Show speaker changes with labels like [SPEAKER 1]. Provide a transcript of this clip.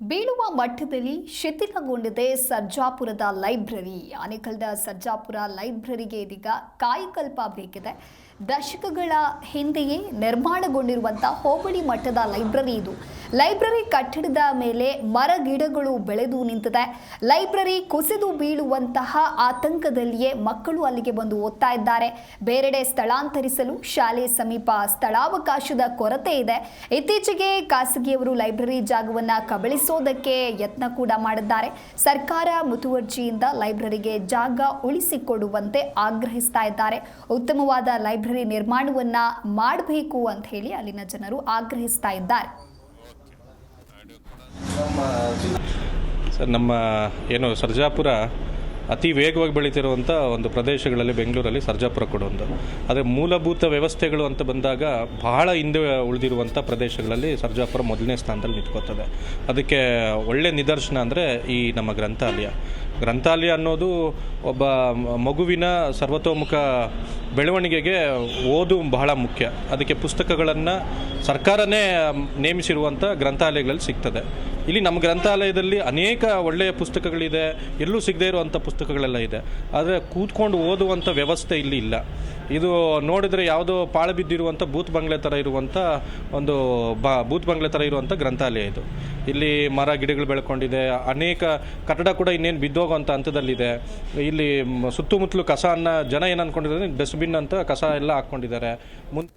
[SPEAKER 1] ಬೀಳುವ ಮಟ್ಟದಲ್ಲಿ ಶಿಥಿಲಗೊಂಡಿದೆ ಸರ್ಜಾಪುರದ ಲೈಬ್ರರಿ. ಆನೇಕಲ್ದ ಸರ್ಜಾಪುರ ಲೈಬ್ರರಿಗೆ ಇದೀಗ ಕಾಯಕಲ್ಪ ಬೇಕಿದೆ. ದಶಕಗಳ ಹಿಂದೆಯೇ ನಿರ್ಮಾಣಗೊಂಡಿರುವಂಥ ಹೋಬಳಿ ಮಟ್ಟದ ಲೈಬ್ರರಿ ಇದು. ಲೈಬ್ರರಿ ಕಟ್ಟಡದ ಮೇಲೆ ಮರ ಗಿಡಗಳು ಬೆಳೆದು ನಿಂತಿದೆ. ಲೈಬ್ರರಿ ಕುಸಿದು ಬೀಳುವಂತಹ ಆತಂಕದಲ್ಲಿಯೇ ಮಕ್ಕಳು ಅಲ್ಲಿಗೆ ಬಂದು ಓದ್ತಾ ಇದ್ದಾರೆ. ಬೇರೆಡೆ ಸ್ಥಳಾಂತರಿಸಲು ಶಾಲೆ ಸಮೀಪ ಸ್ಥಳಾವಕಾಶದ ಕೊರತೆ ಇದೆ. ಇತ್ತೀಚೆಗೆ ಖಾಸಗಿಯವರು ಲೈಬ್ರರಿ ಜಾಗವನ್ನ ಕಬಳಿಸೋದಕ್ಕೆ ಯತ್ನ ಕೂಡ ಮಾಡಿದ್ದಾರೆ. ಸರ್ಕಾರ ಮುತುವರ್ಜಿಯಿಂದ ಲೈಬ್ರರಿಗೆ ಜಾಗ ಉಳಿಸಿಕೊಡುವಂತೆ ಆಗ್ರಹಿಸ್ತಾ ಇದ್ದಾರೆ. ಉತ್ತಮವಾದ ಲೈಬ್ರರಿ ನಿರ್ಮಾಣವನ್ನ ಮಾಡಬೇಕು ಅಂತ ಹೇಳಿ ಅಲ್ಲಿನ ಜನರು ಆಗ್ರಹಿಸ್ತಾ ಇದ್ದಾರೆ.
[SPEAKER 2] ಸರ್, ನಮ್ಮ ಏನು ಸರ್ಜಾಪುರ ಅತಿ ವೇಗವಾಗಿ ಬೆಳೀತಿರುವಂಥ ಒಂದು ಪ್ರದೇಶಗಳಲ್ಲಿ ಬೆಂಗಳೂರಲ್ಲಿ ಸರ್ಜಾಪುರ ಕೂಡ ಒಂದು. ಆದರೆ ಮೂಲಭೂತ ವ್ಯವಸ್ಥೆಗಳು ಅಂತ ಬಂದಾಗ ಬಹಳ ಹಿಂದೆ ಉಳಿದಿರುವಂಥ ಪ್ರದೇಶಗಳಲ್ಲಿ ಸರ್ಜಾಪುರ ಮೊದಲನೇ ಸ್ಥಾನದಲ್ಲಿ ನಿಂತ್ಕೋತದೆ ಅದಕ್ಕೆ ಒಳ್ಳೆಯ ನಿದರ್ಶನ ಅಂದರೆ ಈ ನಮ್ಮ ಗ್ರಂಥಾಲಯ. ಗ್ರಂಥಾಲಯ ಅನ್ನೋದು ಒಬ್ಬ ಮಗುವಿನ ಸರ್ವತೋಮುಖ ಬೆಳವಣಿಗೆಗೆ ಓದು ಬಹಳ ಮುಖ್ಯ. ಅದಕ್ಕೆ ಪುಸ್ತಕಗಳನ್ನು ಸರ್ಕಾರನೇ ನೇಮಿಸಿರುವಂಥ ಗ್ರಂಥಾಲಯಗಳಲ್ಲಿ ಸಿಗ್ತದೆ. ಇಲ್ಲಿ ನಮ್ಮ ಗ್ರಂಥಾಲಯದಲ್ಲಿ ಅನೇಕ ಒಳ್ಳೆಯ ಪುಸ್ತಕಗಳಿದೆ. ಎಲ್ಲೂ ಸಿಗದೇ ಇರುವಂಥ ಪುಸ್ತಕಗಳೆಲ್ಲ ಇದೆ. ಆದರೆ ಕೂತ್ಕೊಂಡು ಓದುವಂಥ ವ್ಯವಸ್ಥೆ ಇಲ್ಲಿ ಇಲ್ಲ. ಇದು ನೋಡಿದರೆ ಯಾವುದೋ ಪಾಳು ಬಿದ್ದಿರುವಂಥ ಬೂತ್ ಬಂಗ್ಲೆ ಥರ ಇರುವಂಥ ಒಂದು ಬ ಬೂತ್ ಬಂಗ್ಲೆ ಥರ ಇರುವಂಥ ಗ್ರಂಥಾಲಯ ಇದು. ಇಲ್ಲಿ ಮರ, ಗಿಡಗಳು ಬೆಳ್ಕೊಂಡಿದೆ. ಅನೇಕ ಕಟ್ಟಡ ಕೂಡ ಇನ್ನೇನು ಬಿದ್ದೋಗೋಂಥ ಹಂತದಲ್ಲಿದೆ. ಇಲ್ಲಿ ಸುತ್ತಮುತ್ತಲು ಕಸ ಅನ್ನ ಜನ ಏನು ಅಂದ್ಕೊಂಡಿದ್ದಾರೆ ಡಸ್ಟ್ಬಿನ್ ಅಂತ ಕಸ ಎಲ್ಲ ಹಾಕ್ಕೊಂಡಿದ್ದಾರೆ. ಮುನ್